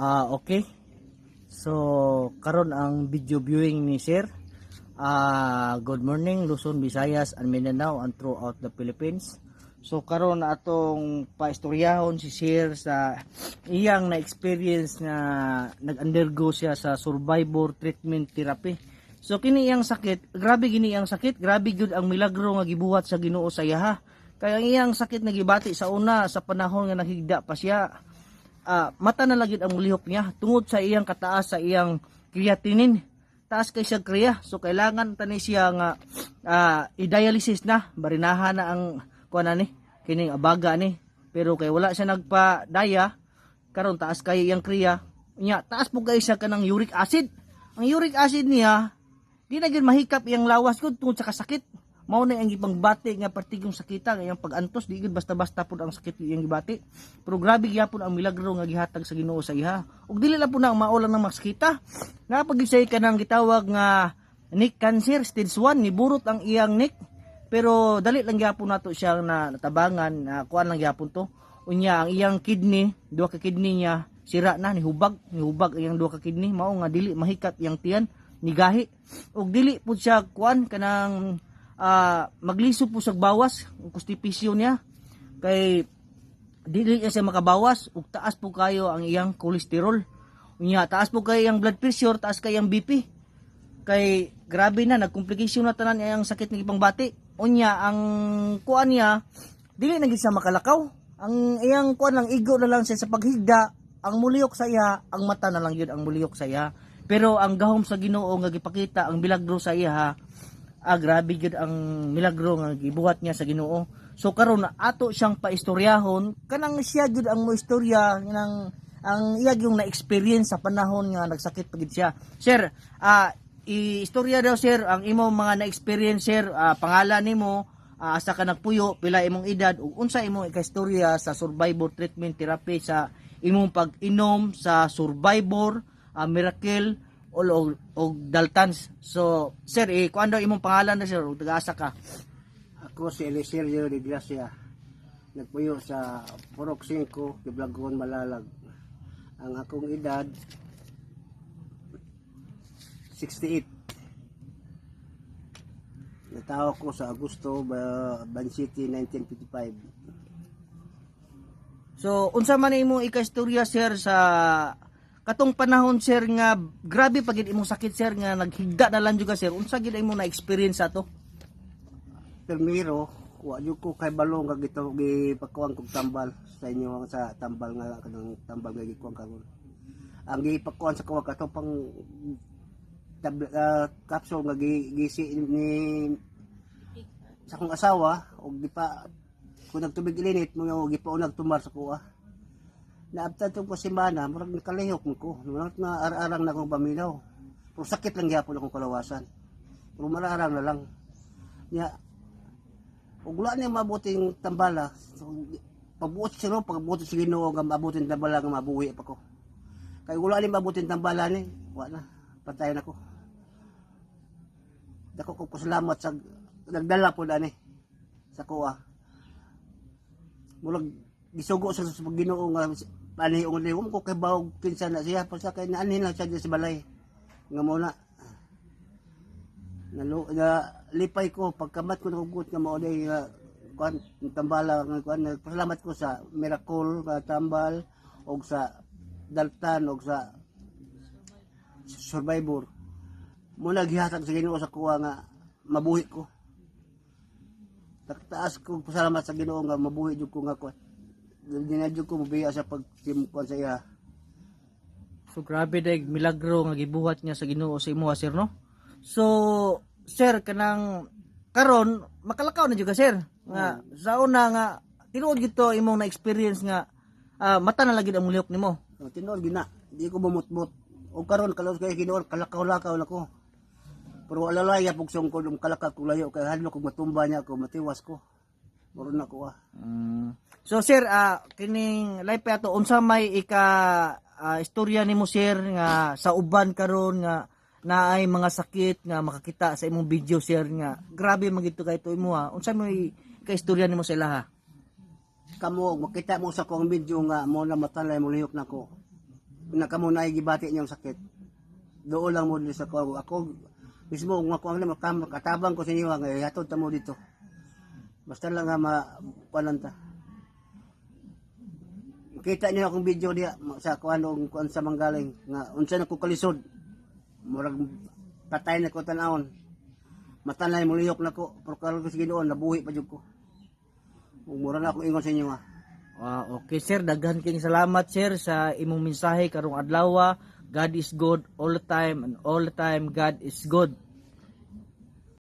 Ah, okay. So, karon ang video viewing ni Sir. Ah, good morning Luzon, Visayas, and Mindanao and throughout the Philippines. So karon atong paistoryahon si Sir sa iyang na experience na nag-undergo siya sa survivor treatment therapy. So kini iyang sakit, grabe gini iyang sakit, grabe gyud ang milagro nga gibuhat sa Ginoo sa iyaha. Kaya ang iyang sakit nagibati sa una sa panahon nga naghigda pa siya ah, mata na lagid ang mulihok niya. Tungod sa iyang kataas sa iyang creatinine. Taas kay siya kriya. So kailangan tani siya nga ah, i-dialysis na. Barinahan na ang kuan ni kining abaga ni. Pero kay wala siya nagpa-daya karon taas kay iyang kriya. Nya taas po kay siya kanang uric acid. Ang uric acid niya di na gyud mahikap iyang lawas gud tungod sa kasakit mao na ang ibang bati nga partigong sakita nga iyang pagantos di basta-basta pud ang sakit iyang gibati. Pero grabe gyapon ang milagro nga gihatag sa Ginoo sa iha. Ug dili lang po na ang maulan ng makita nga pag isay ka nang gitawag nga neck cancer stage 1 niburot ang iyang neck pero dali lang gyapon nato siya na natabangan na kuan lang gyapon to. Unya ang iyang kidney duha ka kidney niya sira na ni hubag ni hubag ang iyang duha ka kidney. Mao nga dili mahikat iyang tiyan ni gahi ug dili pud siya kuan kanang ah, magliso po sa bawas ang konstipisyon niya. Kay dili niya siya makabawas ug taas po kayo ang iyang kolesterol. Unya taas po kayo ang blood pressure taas kayo ang BP kay grabe na nagkomplikasyon na tanan iyang sakit ng ibang bati. Unya ang kuan niya dili na gid siya makalakaw. Ang iyang kuan lang igo na lang siya sa paghigda ang muliyok sa iya ang mata na lang yun ang muliyok sa iya pero ang gahom sa Ginoo nga gipakita ang bilagro sa iya ha, ah, grabe gyud ang milagro nga gibuhat niya sa Ginoo. So karon ato siyang paistoryahon. Kanang siya gyud ang moistorya ng ang iya yung na-experience sa panahon nga nagsakit pagid siya. Sir ah i-istorya daw sir ang imo mga na-experience sir. Ah, pangalan nimo ah, asa ka nagpuyo pila imong edad ug unsa imong ikaistorya sa survivor treatment therapy sa imong pag-inom sa survivor ah, miracle o, o, o daltans so sir eh kuan daw imong pangalan na sir taga-asa ka Ako si Eliserio de Gracia. Nagpuyo sa Purok 5, Kiblagon, Malalag. Ang akong edad, 68. Natawa ko sa Agosto, ba, Ban City, 1955. So, unsa man imong ikaistorya sir sa katong panahon sir nga grabe pagid imong sakit sir nga naghigda na lang juga sir. Unsa gid imong na-experience ato? Permiro, wa jud ko kay balong kag ito gipakuan kog tambal sa inyo sa tambal nga kanang tambal nga gikuan karon. Ang gipakuan sa kuwa kato pang tab, ah, capsule nga gi- gisi ni sa akong asawa og di pa kung nagtubig ilinit mo yung gipaunag tumar sa kuwa. Naabtan tong pasimana, murag nakalihok ko. Murag na ar-arang na akong paminaw. Pero sakit lang gyapon akong kalawasan. Pero mararang na lang. Nya, ug wala niya mabuting tambala so, pabuot siya no? Pagbuot sa Ginoo mabuting tambala nga mabuhi pa ko. Kay wala ni mabuting tambala ni. Wala. Na patay na ko dako ko salamat sa nagdala po ani sa kuha. Mulag gisugo sa Ginoo nga ani ung liwom ko kay bawog kinsa na siya. Pa sa kay naanin lang siya sa balay. Nga muna nalu na lipay ko pagkamat ko nagugot nga mao day nga kuan tambala nga kuan nagpasalamat ko sa miracle nga tambal og sa daltan og sa survivor. Mo naghihatag sa Ginoo sa kuha nga mabuhi ko. Taas ko pasalamat sa Ginoo nga mabuhi jud ko nga kuan dinadyo ko mabiya sa pagtimkuan sa iya So grabe dag milagro nga gibuhat niya sa Ginoo sa imo sir no. So sir kanang karon makalakaw na juga sir nga sa una nga tinuod gito imong na experience nga ah, mata na lagi ang mulihok nimo. So, tinuod gina, di ko bumutbot. O karon kalau kay kinuod kalakaw-lakaw na ko. Pero alalaya pug song ko kalakaw ko layo kay hadlo ko matumba niya ko matiwas ko. Moro na ko ah. Mm. So sir ah, kining live pa to unsa may ika ah, istorya nimo sir nga sa uban karon nga naay mga sakit nga makakita sa imong video sir nga grabe magito kay to imo ha. Unsa may ka istorya nimo sa ilaha? Kamo makita mo sa kong video nga mo na matalay mo lihok na ko. nakamunay gibati niyang sakit. Doon lang mo sa kuwan. Ako mismo kung ako ang makam katabang ko sa inyo nga hatod ta mo dito. Basta lang nga ma kuananta. Kita niyo akong video diya sa kuan og kuan sa manggaling nga unsa na ko kalisod. Murag patay na ko tanawon. Matanay mo lihok na ko, pero karon ko Ginoo nabuhi pa jud ko. Ug mura na akong ingon sa inyo nga. Ah, okay sir, daghan king salamat sir sa imong mensahe karong adlaw. God is good all the time and all the time God is good.